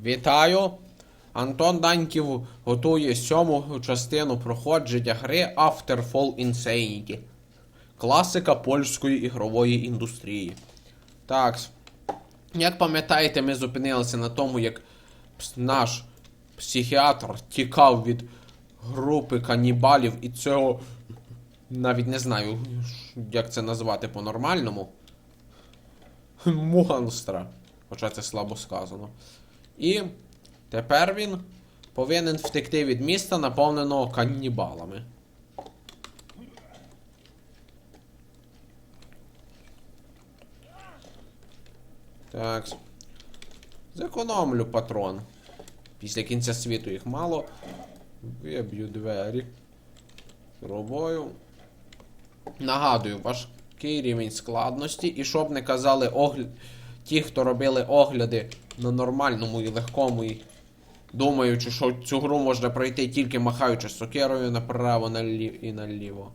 Вітаю! Антон Даньків готує сьому частину проходження гри After Fall Insanity. Класика польської ігрової індустрії. Так. Як пам'ятаєте, ми зупинилися на тому, як наш психіатр тікав від групи канібалів і цього. Навіть не знаю, як це назвати по-нормальному. Монстра. Хоча це слабо сказано. І тепер він повинен втекти від міста, наповненого каннібалами. Так. Зекономлю патрон. Після кінця світу їх мало. Виб'ю двері. Робою. Нагадую, важкий рівень складності. І щоб не казали огля... ті, хто робили огляди на нормальному і легкому, і думаючи, що цю гру можна пройти тільки махаючи сокерою направо налів... і наліво.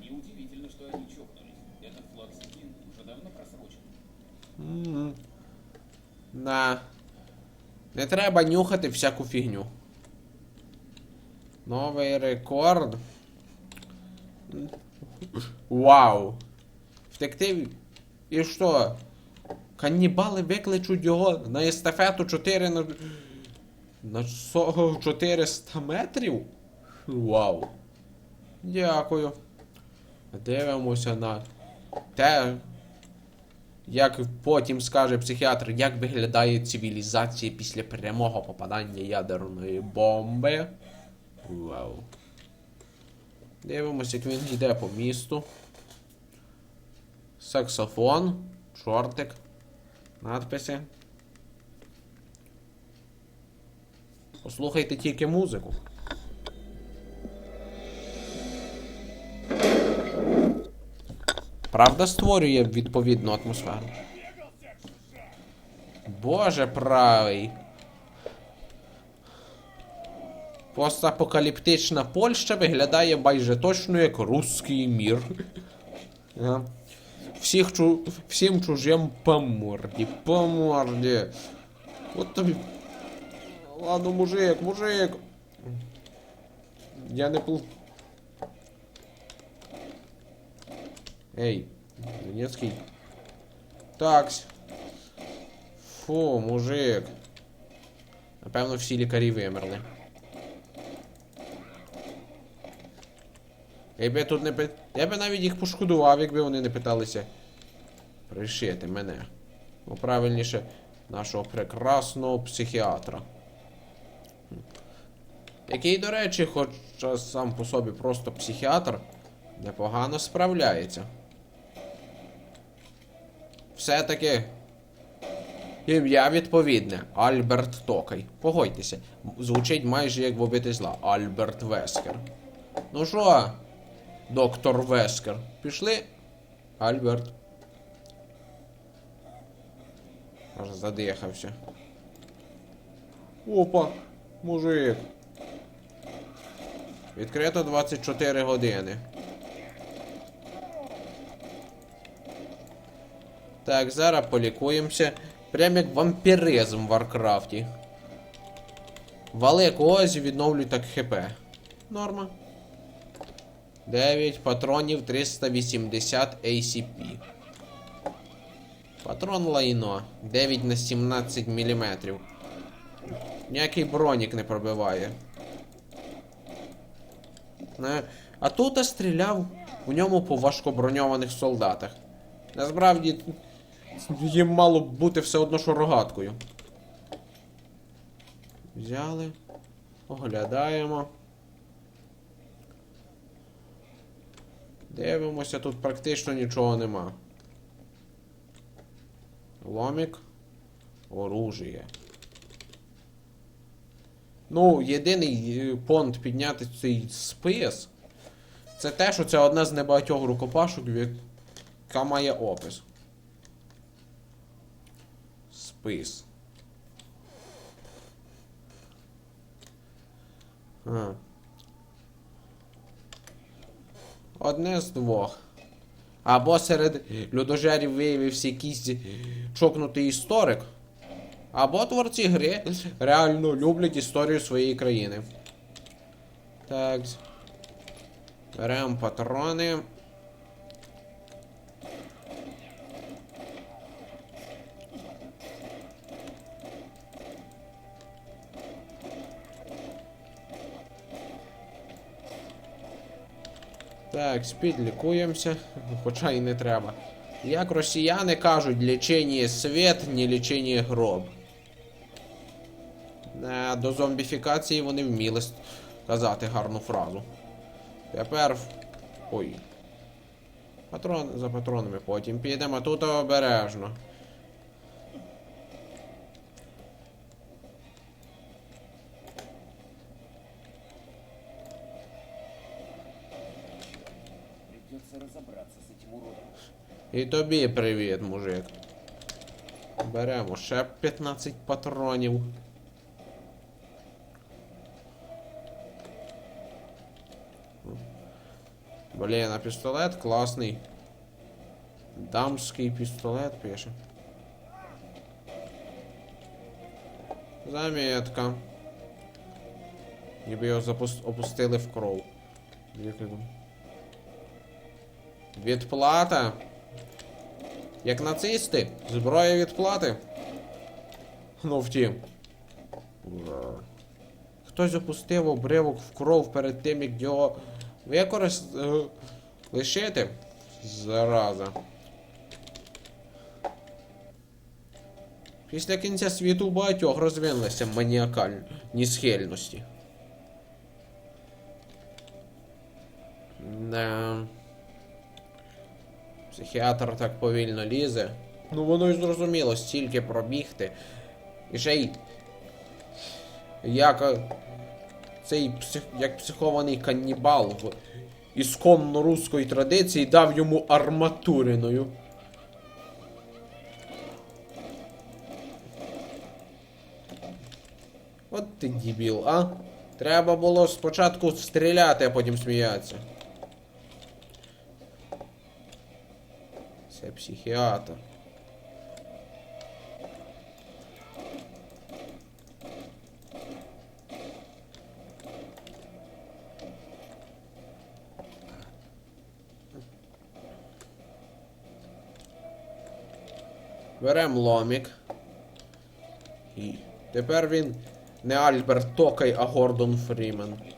Неудивительно, что они чокнулись. Этот флаксетин уже давно просрочен. На. Не треба нюхати всяку фігню. Новий рекорд. Вау. Втекти. І що? Каннібали викличуть його на естафету 4 на. На 400 метрів? Вау. Дякую. Дивимося на те, як потім скаже психіатр, як виглядає цивілізація після прямого попадання ядерної бомби. Вау. Дивимося, як він йде по місту. Саксофон, чортик, надписи. Послухайте тільки музику. Правда створює відповідну атмосферу. Боже правий. Постапокаліптична Польща виглядає майже точно як русський мір. Всіх чу... Всім чужим по морді, по морді. От тобі. Ладно, мужик, мужик. Я не пл... Ей, Донецький. Такс. Фу, мужик. Напевно, всі лікарі вимерли. Я би тут не пи... Я би навіть їх пошкодував, якби вони не питалися пришити мене. Ну, правильніше, нашого прекрасного психіатра. Який, до речі, хоча сам по собі просто психіатр, непогано справляється. Все-таки ім'я відповідне. Альберт Токай. Погодьтеся, звучить майже як в обіти зла. Альберт Вескер. Ну що, доктор Вескер? Пішли? Альберт. Аж задихався. Опа, мужик. Відкрито 24 години. Так, зараз полікуємося. Прям як вампіризм в Варкрафті. Вали когось і відновлюй так хп. Норма. 9 патронів 380 ACP. Патрон лайно. 9 на 17 мм. Ніякий бронік не пробиває. А тут стріляв у ньому по важкоброньованих солдатах. Насправді їм мало бути все одно що рогаткою. Взяли. Оглядаємо. Дивимося, тут практично нічого нема. Ломік. Оружіє. Ну, єдиний е, понт підняти цей спис. Це те, що це одна з небагатьох рукопашок, яка має опис. Спис. А. Одне з двох. Або серед людожерів виявився якийсь чокнутий історик. Або творці гри реально люблять історію своєї країни. Так. Беремо патрони. Так, підлікуємося, хоча і не треба. Як росіяни кажуть, лічені світ, не лічені гроб. Е, До зомбіфікації вони вміли казати гарну фразу. Тепер. Ой. Патрон за патронами потім підемо, тут обережно. І тобі привіт, мужик. Беремо ще 15 патронів. Блін, а пістолет класний. Дамський пістолет пише. Замітка. Ніби його запус- опустили в кров. Відплата. Як нацисти, зброя відплати. Ну втім. Хтось опустив обривок в кров перед тим, як його використ... е, лишити. Зараза. Після кінця світу багатьох розвинулися маніакальні схильності. Да. Психіатр так повільно лізе. Ну воно й зрозуміло, стільки пробігти. І ще й. Як. е, Цей псих... як психований каннібал в ісконно руської традиції дав йому арматуриною. От ти дебіл, а? Треба було спочатку стріляти, а потім сміятися. Це психіатр. Берем ломік. І тепер він не Альберт Токай, а Гордон Фрімен.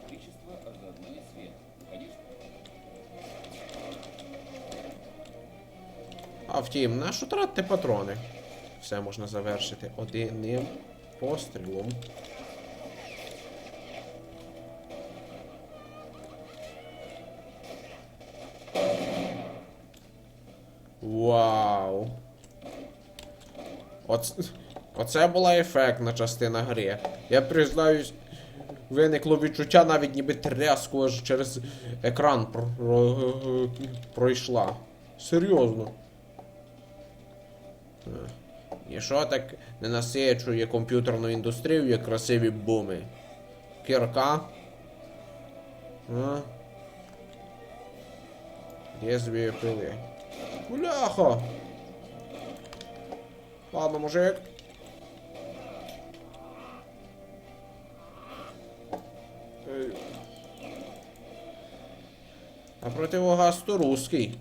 А втім, нащо тратити патрони? Все можна завершити одним пострілом. Вау. Оце, оце була ефектна частина гри. Я признаюсь, виникло відчуття навіть ніби тряску аж через екран пройшла. Серйозно. Е. Ніщо так не насичує комп'ютерну індустрію, як красиві буми. Кірка. А? Лезвие пили. Бляха! Ладно, мужик. Ей. А противогаз то русский.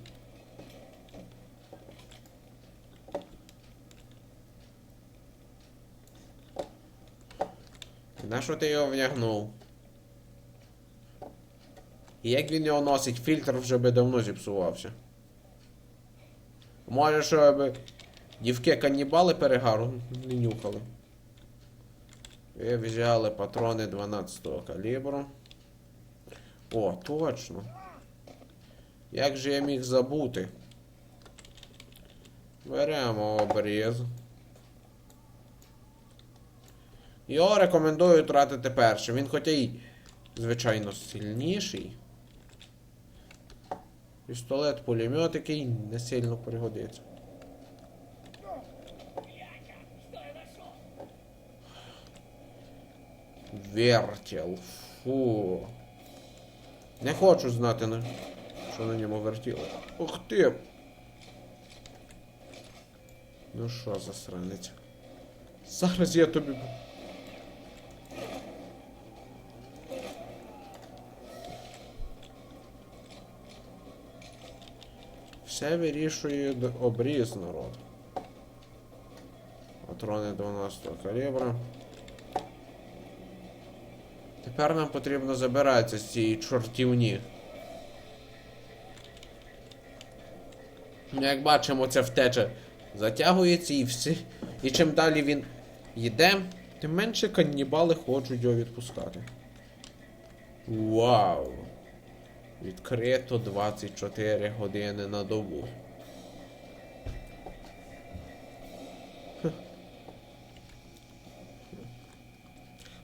На що ти його вдягнув? І як він його носить, фільтр вже би давно зіпсувався. Може, щоб дівки канібали перегару не нюхали. І взяли патрони 12-го калібру. О, точно. Як же я міг забути? Беремо обріз. Його рекомендую тратити першим. Він хоча й, звичайно, сильніший. Пістолет, пулемет, який не сильно пригодиться. Вертел. Фу. Не хочу знати. Що на ньому вертіло? Ух ти! Ну що, засранець? Зараз я тобі. Все вирішує обріз народ. Патрони 12 калібра. Тепер нам потрібно забиратися з цієї чортівні. Як бачимо, ця втеча затягується і всі. І чим далі він йде, тим менше каннібали хочуть його відпускати. Вау! Відкрито 24 години на добу.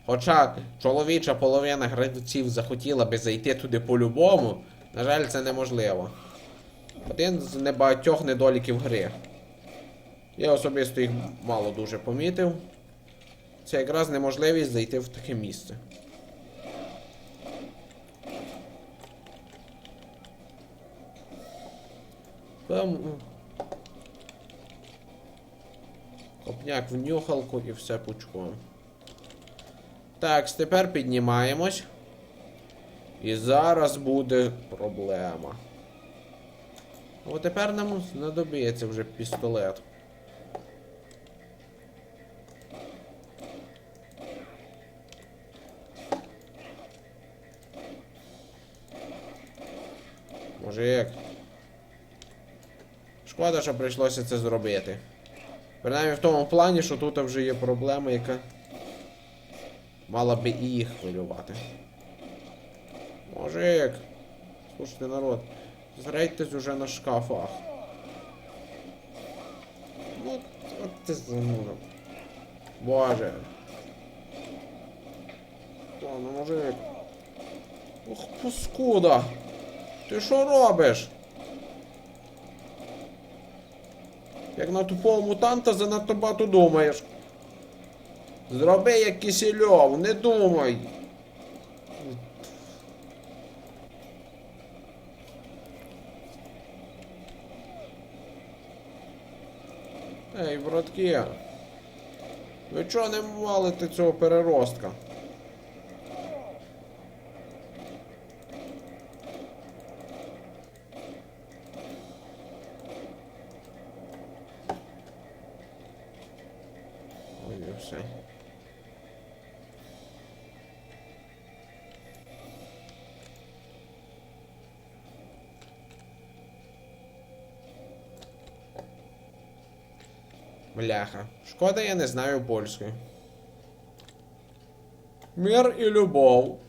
Хоча чоловіча половина гравців захотіла би зайти туди по-любому, на жаль, це неможливо. Один з небагатьох недоліків гри. Я особисто їх мало дуже помітив. Це якраз неможливість зайти в таке місце. Там... Копняк в нюхалку і все пучком. Так, тепер піднімаємось. І зараз буде проблема. О, тепер нам знадобиться вже пістолет. Може як? Шкода, що прийшлося це зробити. Принаймні в тому плані, що тут вже є проблема, яка мала би і їх хвилювати. Мужик, слушайте, народ, згрейтесь уже на шкафах. Ну, от ти зануда. Боже. О, ну мужик. Ох, паскуда. Ти що робиш? Як на тупого мутанта занадто багато думаєш. Зроби як кисельов, не думай. Ей, братки. Ви чого не валите цього переростка? Ой, і все. Бляха. Шкода, я не знаю польської. Мир і любов.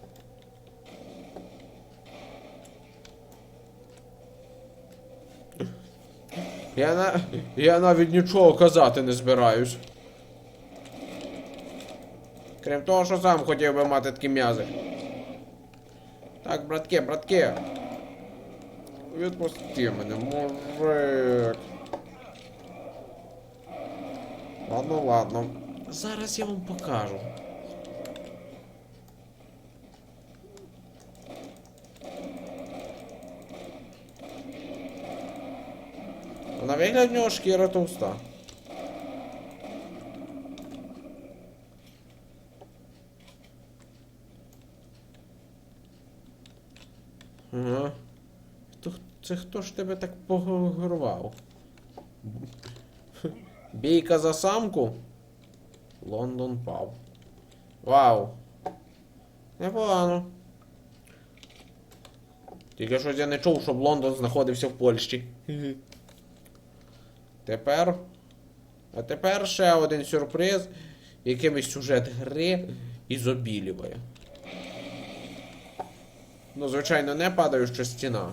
Я, на... я навіть нічого казати не збираюсь. Крім того, що сам хотів би мати такі м'язи. Так, братки, братки. Відпусти мене, мужик. Ладно, ладно. Зараз я вам покажу. На вигляд в нього шкіра товста. Ага. Це хто ж тебе так погорував? Бійка за самку? Лондон пав. Вау. Непогано. Тільки щось я не чув, щоб Лондон знаходився в Польщі. Тепер. А тепер ще один сюрприз, якимось сюжет гри ізобілює. Ну, звичайно, не падаюча стіна.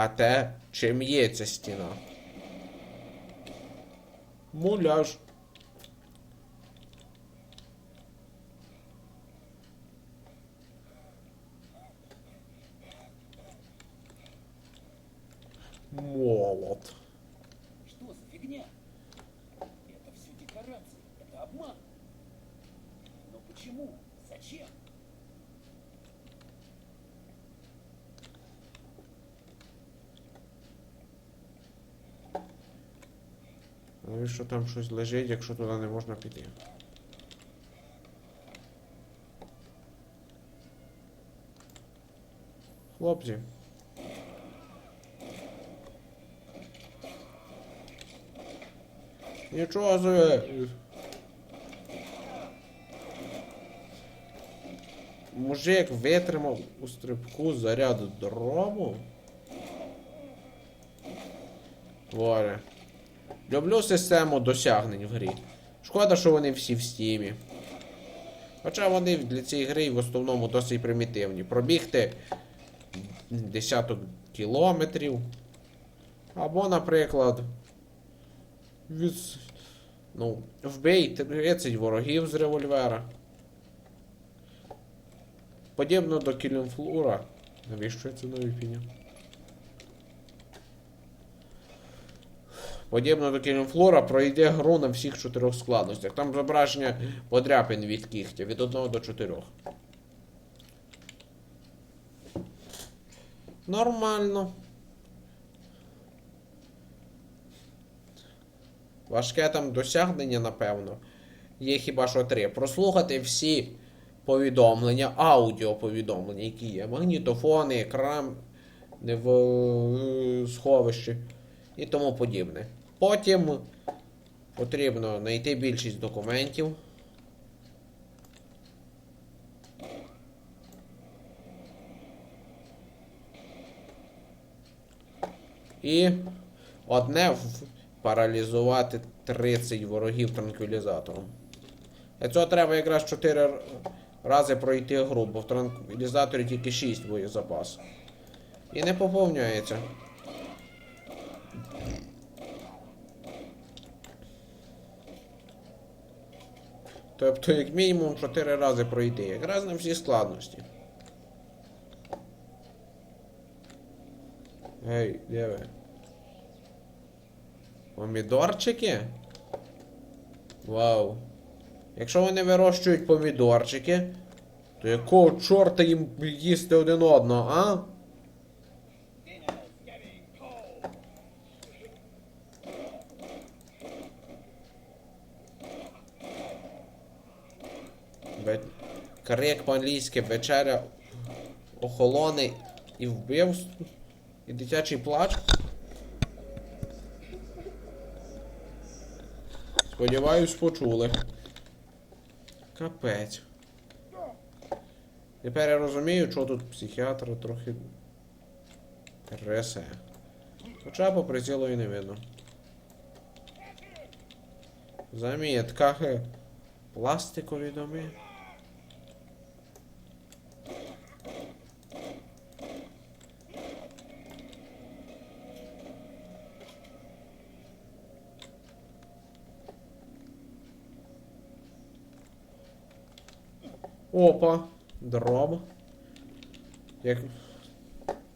А те, чим є ця стіна? Муляж. Молот. Что за фигня? Это все декорации, это обман. Но почему? Зачем? Навіщо там щось лежить, якщо туди не можна піти? Хлопці. Нічого собі. Мужик витримав у стрибку заряду дробу. Творе. Люблю систему досягнень в грі. Шкода, що вони всі в стімі. Хоча вони для цієї гри в основному досить примітивні. Пробігти десяток кілометрів. Або, наприклад, від... ну, вбий 30 ворогів з револьвера. Подібно до Кілінфлура. Навіщо це нові підняв? Подібно до Кілінфлора пройде гру на всіх чотирьох складностях. Там зображення подряпин від кігтя від 1 до 4. Нормально. Важке там досягнення, напевно. Є хіба що три. Прослухати всі повідомлення, аудіоповідомлення, які є. Магнітофони, екран в сховищі і тому подібне. Потім потрібно знайти більшість документів. І одне паралізувати 30 ворогів транквілізатором. Для цього треба якраз 4 рази пройти гру, бо в транквілізаторі тільки 6 боєзапас. І не поповнюється. Тобто, як мінімум 4 рази пройти, якраз на всі складності. Гей, де ви? Помідорчики? Вау. Якщо вони вирощують помідорчики, то якого чорта їм їсти один одного, а? Крик по-англійськи, вечеря охолоне і вбивство, і дитячий плач. Сподіваюсь, почули. Капець. Тепер я розумію, що тут психіатра трохи тресе. Хоча по прицілу і не видно. Замітка. Пластикові доми. Опа, дроб. Як...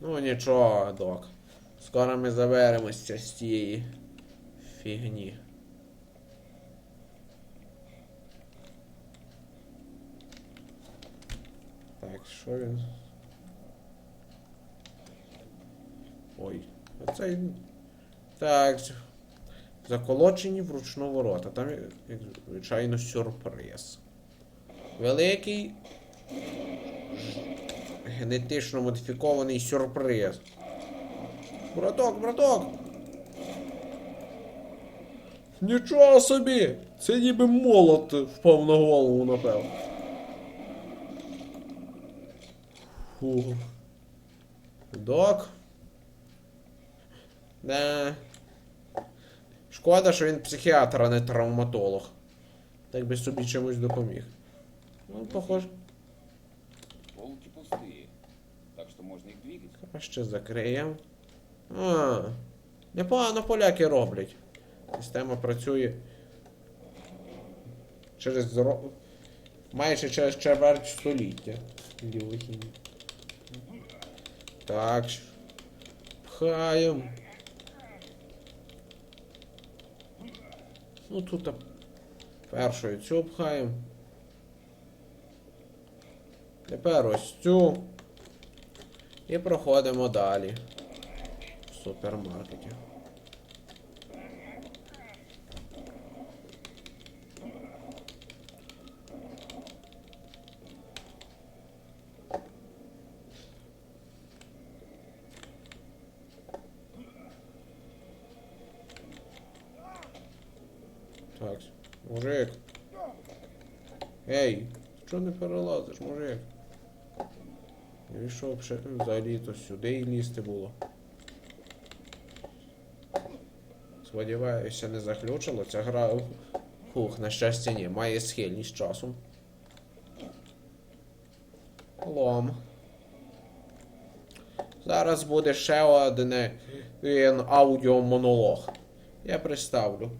Ну нічого, док. Скоро ми заберемося з цієї фігні. Так, що він? Ой, оцей. Так. Заколочені вручну ворота. Там, як звичайно, сюрприз. Великий генетично модифікований сюрприз. Браток, браток! Нічого собі! Це ніби молот впав на голову, напевно. Фу. Док. Да. Шкода, що він психіатр, а не травматолог. Так би собі чимось допоміг. Ну, похоже. Полки пустые, так что можно их двигать. Краще закриємо. А, непогано поляки роблять. Система працює через зро... майже через чверть століття. Лівохімі. Так. Пхаємо. Ну тут а, першою цю пхаємо. Тепер ось цю. І проходимо далі. В супермаркеті. Мужик. Ей, чого не перелазиш, мужик? Ще взагалі то сюди і лізти було. Сподіваюся, не заключило. Ця гра. Фух, на щастя, ні, має схильність часом. Лом. Зараз буде ще один аудіомонолог. Я представлю.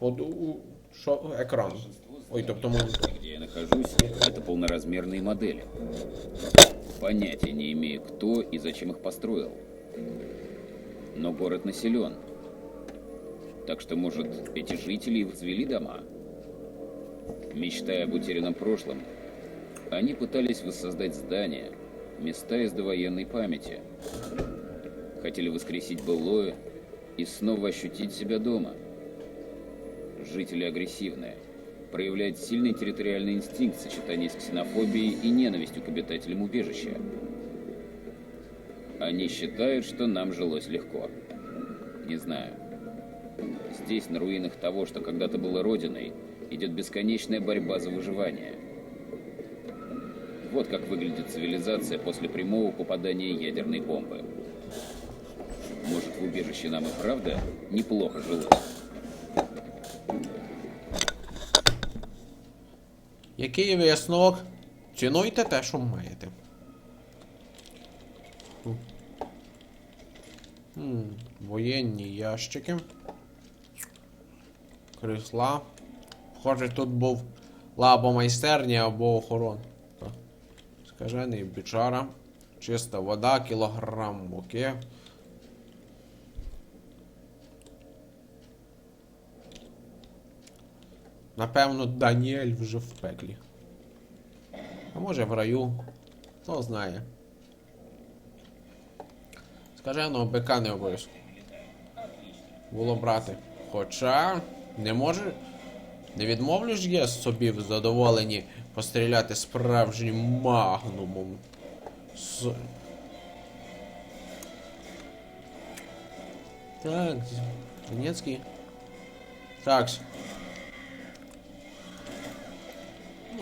От у- що екран. Ой, тобто Где я нахожусь, это полноразмерные модели. Понятия не имею, кто и зачем их построил. Но город населен. Так что, может, эти жители и возвели дома? Мечтая об утерянном прошлом, они пытались воссоздать здания, места из довоенной памяти. Хотели воскресить былое и снова ощутить себя дома. Жители агрессивные, проявляют сильный территориальный инстинкт в сочетании с ксенофобией и ненавистью к обитателям убежища. Они считают, что нам жилось легко. Не знаю. Здесь, на руинах того, что когда-то было родиной, идет бесконечная борьба за выживание. Вот как выглядит цивилизация после прямого попадания ядерной бомбы. Может, в убежище нам и правда неплохо жилось? Який висновок? Цінуйте те, що маєте. Хм. Воєнні ящики. Крісла. Схоже, тут був або майстерня, або охорон. Скажений бичара. Чиста вода, кілограм муки. Напевно, Даніель вже в пеклі. А може в раю. Хто знає. Скаженого бика не обов'язково. Було брати. Хоча не може. Не відмовлю ж я собі в задоволенні постріляти справжнім магнумом. С... Так, Донецький. Так.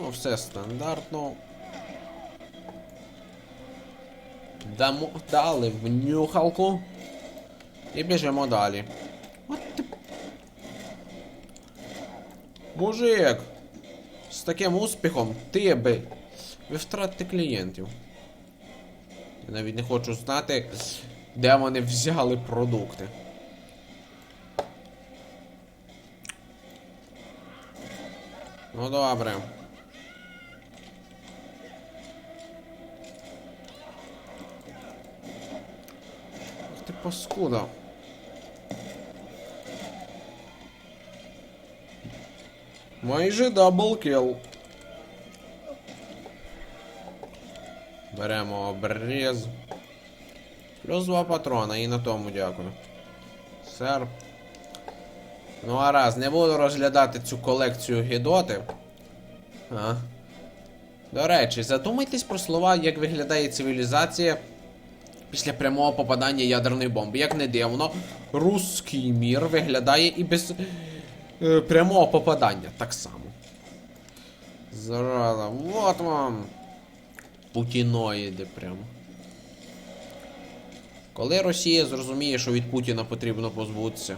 Ну, все стандартно. Дамо, дали в нюхалку. І біжимо далі. Мужик! З таким успіхом ти би. Ви втратите клієнтів. Я навіть не хочу знати, де вони взяли продукти. Ну добре. Паскуда. Майже даблкіл. Беремо обріз. Плюс два патрона і на тому дякую. Сер. Ну а раз, не буду розглядати цю колекцію гідоти. А. До речі, задумайтесь про слова, як виглядає цивілізація після прямого попадання ядерної бомби. Як не дивно, русський мір виглядає і без е, прямого попадання так само. Зараза, вот вам. Путіноїди прям. Коли Росія зрозуміє, що від Путіна потрібно позбутися.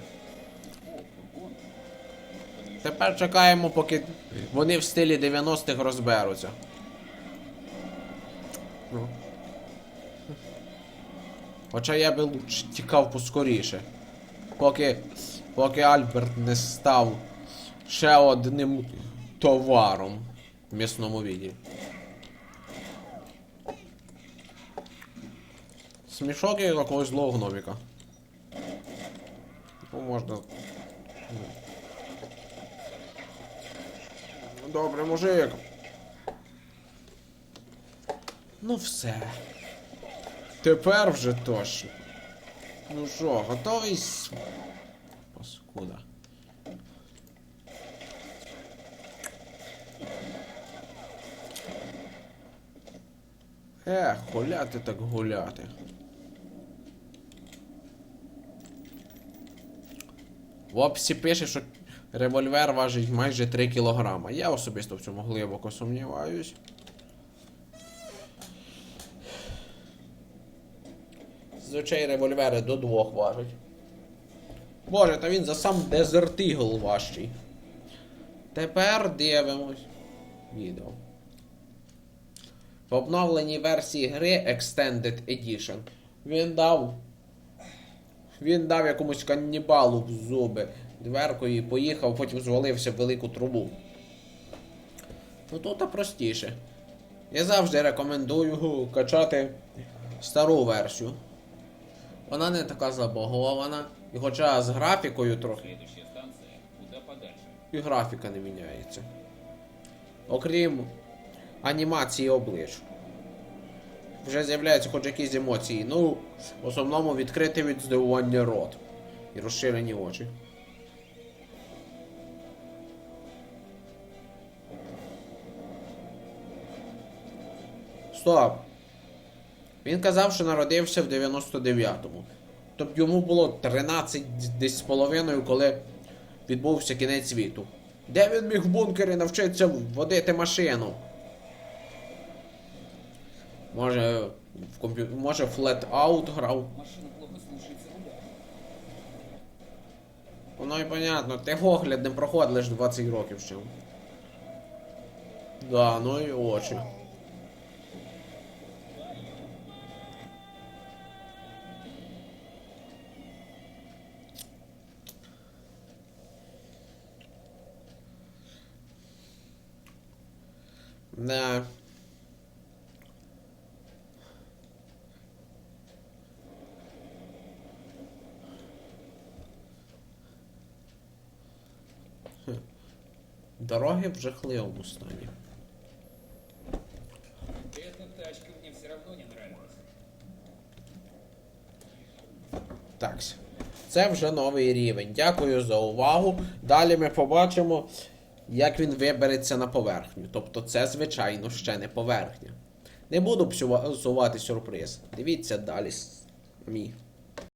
Тепер чекаємо, поки вони в стилі 90-х розберуться. Хоча я би лучше тікав поскоріше. Поки. Поки Альберт не став ще одним товаром в місному віді. Смішок як якогось злого гноміка. Ну, можна. Ну. Добре, мужик. Ну все. Тепер вже точно. Ну що, готовий? Паскуда. Ех, гуляти так гуляти. В описі пише, що Револьвер важить майже 3 кілограма. Я особисто в цьому глибоко сумніваюсь. Звичай револьвери до двох важать. Боже, та він за сам Desert Eagle важчий. Тепер дивимось. Відео. В обновленій версії гри Extended Edition він дав. Він дав якомусь каннібалу в зуби дверкою і поїхав, потім звалився в велику трубу. Ну тут простіше. Я завжди рекомендую качати стару версію. Вона не така забагована. І хоча з графікою трохи. І графіка не міняється. Окрім анімації облич. Вже з'являються хоч якісь емоції. Ну, в основному відкритий від здивування рот. І розширені очі. Стоп. Він казав, що народився в 99-му. Тобто йому було 13 десь з половиною, коли відбувся кінець світу. Де він міг в бункері навчитися водити машину? Може, в комп'ю... Може, флет-аут грав? Машина плохо слушается руля. Воно і понятно, ти огляд не проходиш 20 років ще. Да, ну і очі. Да. Дороги в жахливому стані. Эта тачка мне все равно не нравилась. Так. Це вже новий рівень. Дякую за увагу. Далі ми побачимо, як він вибереться на поверхню. Тобто це, звичайно, ще не поверхня. Не буду псува- псувати сюрприз. Дивіться далі. Мій.